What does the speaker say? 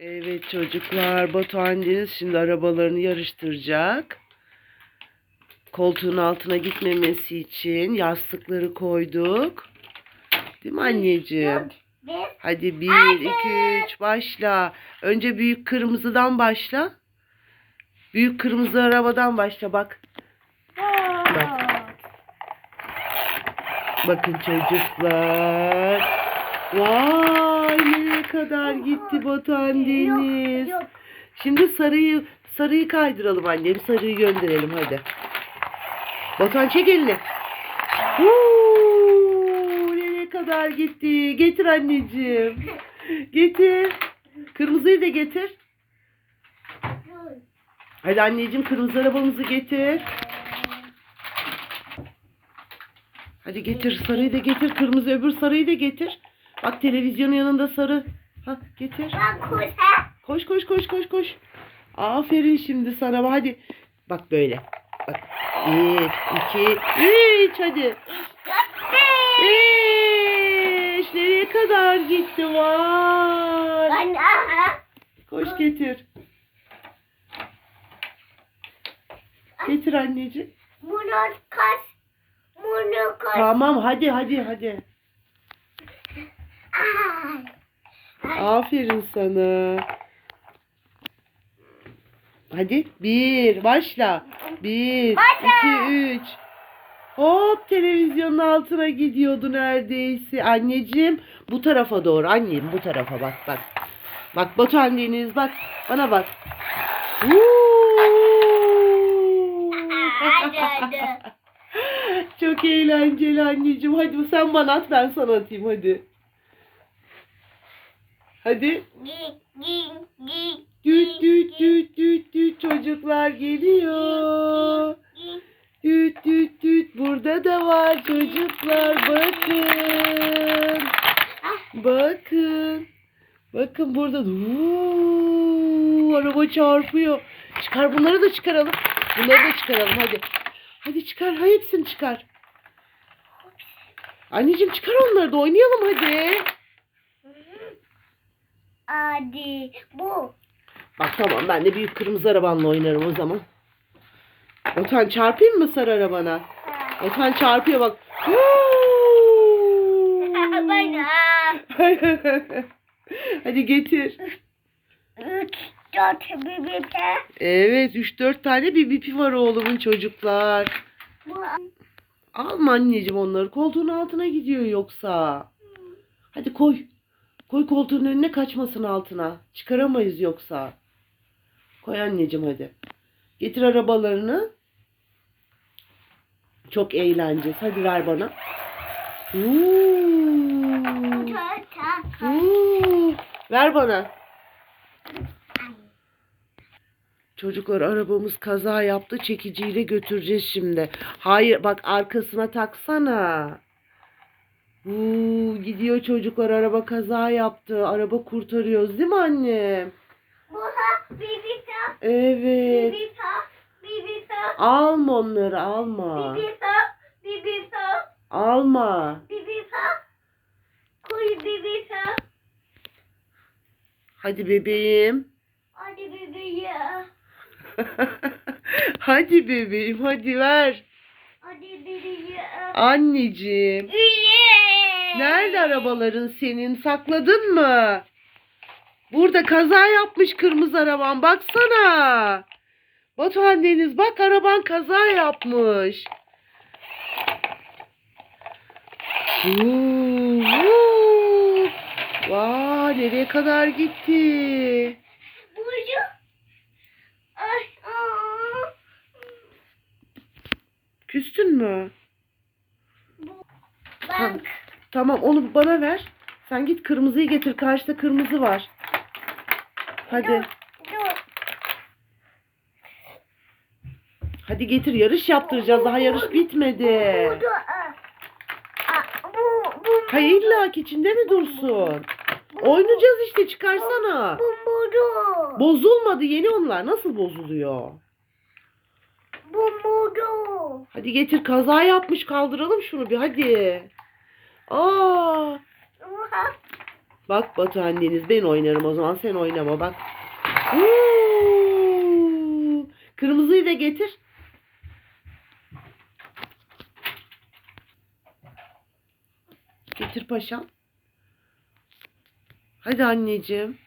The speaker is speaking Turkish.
Evet çocuklar Batuhan Deniz şimdi arabalarını yarıştıracak. Koltuğun altına gitmemesi için yastıkları koyduk. Değil mi anneciğim? Hadi bir, iki, üç başla. Önce büyük kırmızıdan başla. Büyük kırmızı arabadan başla bak. Bakın çocuklar. Vay nereye kadar gitti Batuhan Deniz. Yok, yok. Şimdi sarıyı sarıyı kaydıralım annem. Sarıyı gönderelim hadi. Batuhan çek elini. Huu, nereye kadar gitti? Getir anneciğim. Getir. Kırmızıyı da getir. Hadi anneciğim kırmızı arabamızı getir. Hadi getir sarıyı da getir. Kırmızı öbür sarıyı da getir. Bak televizyonun yanında sarı. Ha getir. Koş koş koş koş koş. Aferin şimdi sana. Hadi. Bak böyle. Bak. Bir, iki, üç. Hadi. Beş. Nereye kadar gitti? Vay. Koş getir. Getir anneciğim. Bunu kaç. Bunu kaç. Tamam hadi hadi hadi. Aferin sana. Hadi bir başla. Bir, Başla. iki, üç. Hop televizyonun altına gidiyordu neredeyse. Anneciğim bu tarafa doğru. Annem bu tarafa bak bak. Bak Batuhan Deniz bak. Bana bak. Çok eğlenceli anneciğim. Hadi sen bana at ben sana atayım hadi. Hadi. Düt düt düt düt düt çocuklar geliyor. Düt düt düt burada da var çocuklar bakın. Bakın. Bakın burada. Uuu, araba çarpıyor. Çıkar bunları da çıkaralım. Bunları da çıkaralım hadi. Hadi çıkar. Hepsini çıkar. Anneciğim çıkar onları da oynayalım hadi. Hadi. Bu. Bak tamam ben de büyük kırmızı arabanla oynarım o zaman. Otan çarpayım mı sarı arabana? Otan çarpıyor bak. Bana. Hadi getir. Üç, dört, bir. Evet 3-4 tane bir bipi var oğlumun çocuklar. Bu. Alma anneciğim onları koltuğun altına gidiyor yoksa. Hadi koy. Koy koltuğun önüne kaçmasın altına. Çıkaramayız yoksa. Koy anneciğim hadi. Getir arabalarını. Çok eğleneceğiz. Hadi ver bana. Ver bana. Çocuklar arabamız kaza yaptı. Çekiciyle götüreceğiz şimdi. Hayır bak arkasına taksana. Uuu, gidiyor çocuklar araba kaza yaptı. Araba kurtarıyoruz değil mi annem? Bu ha, bir, bir, ta. Bir, Evet. bir, ta. Bir, bir, ta. Alma onları alma. Bir, bir, ta. Bir, bir, ta. Alma. Bir, bir, ta. Koy, bir, bir, ta. Hadi bebeğim. Hadi bebeğim. hadi bebeğim hadi ver. Hadi bebeğim. Anneciğim. Nerede arabaların senin? Sakladın mı? Burada kaza yapmış kırmızı araban. Baksana. Batuhan Deniz bak araban kaza yapmış. Huu. Vay nereye kadar gitti? Burcu. Ay, aa. Küstün mü? Ben Tamam onu bana ver. Sen git kırmızıyı getir. Karşıda kırmızı var. Hadi. dur. Hadi getir yarış yaptıracağız. Daha yarış bitmedi. Bu, bu, bu, Hayır illa ki içinde mi dursun? Oynayacağız işte çıkarsana. Bozulmadı yeni onlar. Nasıl bozuluyor? Bu, bu, dur. Hadi getir kaza yapmış kaldıralım şunu bir hadi. Aa. Bak Batu anneniz ben oynarım o zaman sen oynama bak. Kırmızıyı da getir. Getir paşam. Hadi anneciğim.